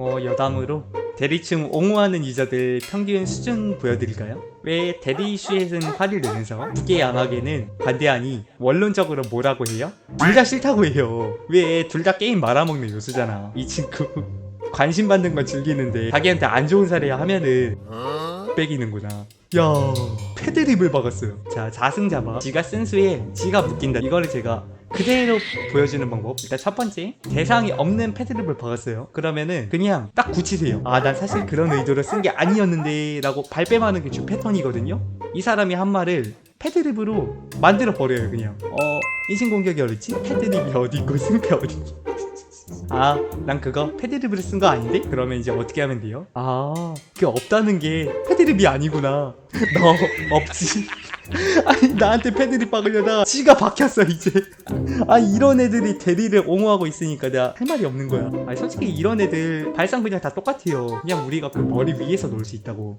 뭐 여담으로 대리층 옹호하는 유저들 평균 수준 보여드릴까요? 왜 대리 이슈에서는 화를 내면서 무게양하게는 반대하니 원론적으로 뭐라고 해요? 둘 다 싫다고 해요. 왜 둘 다 게임 말아먹는 요소잖아 이 친구. 관심 받는 건 즐기는데 자기한테 안 좋은 사례 하면은 빼기는구나. 야 패드립을 박았어요. 자 자승자박 지가 쓴 수에 지가 묶인다. 이거를 제가 그대로 보여주는 방법 일단 첫 번째 대상이 없는 패드립을 박았어요 그러면은 그냥 딱 굳히세요 아 난 사실 그런 의도로 쓴 게 아니었는데 라고 발뺌하는 게 주 패턴이거든요 이 사람이 한 말을 패드립으로 만들어 버려요 그냥 어 인신공격이 어딨지? 패드립이 어디 있고 승패 있고 아, 난 그거 패드립으로 쓴 거 아닌데? 그러면 이제 어떻게 하면 돼요? 아, 그게 없다는 게 패드립이 아니구나. 너 없지. 아니, 나한테 패드립 박으려다가 지가 박혔어, 이제. 아, 이런 애들이 대리를 옹호하고 있으니까 내가 할 말이 없는 거야. 아니, 솔직히 이런 애들 발상 그냥 다 똑같아요. 그냥 우리가 그 머리 위에서 놀 수 있다고.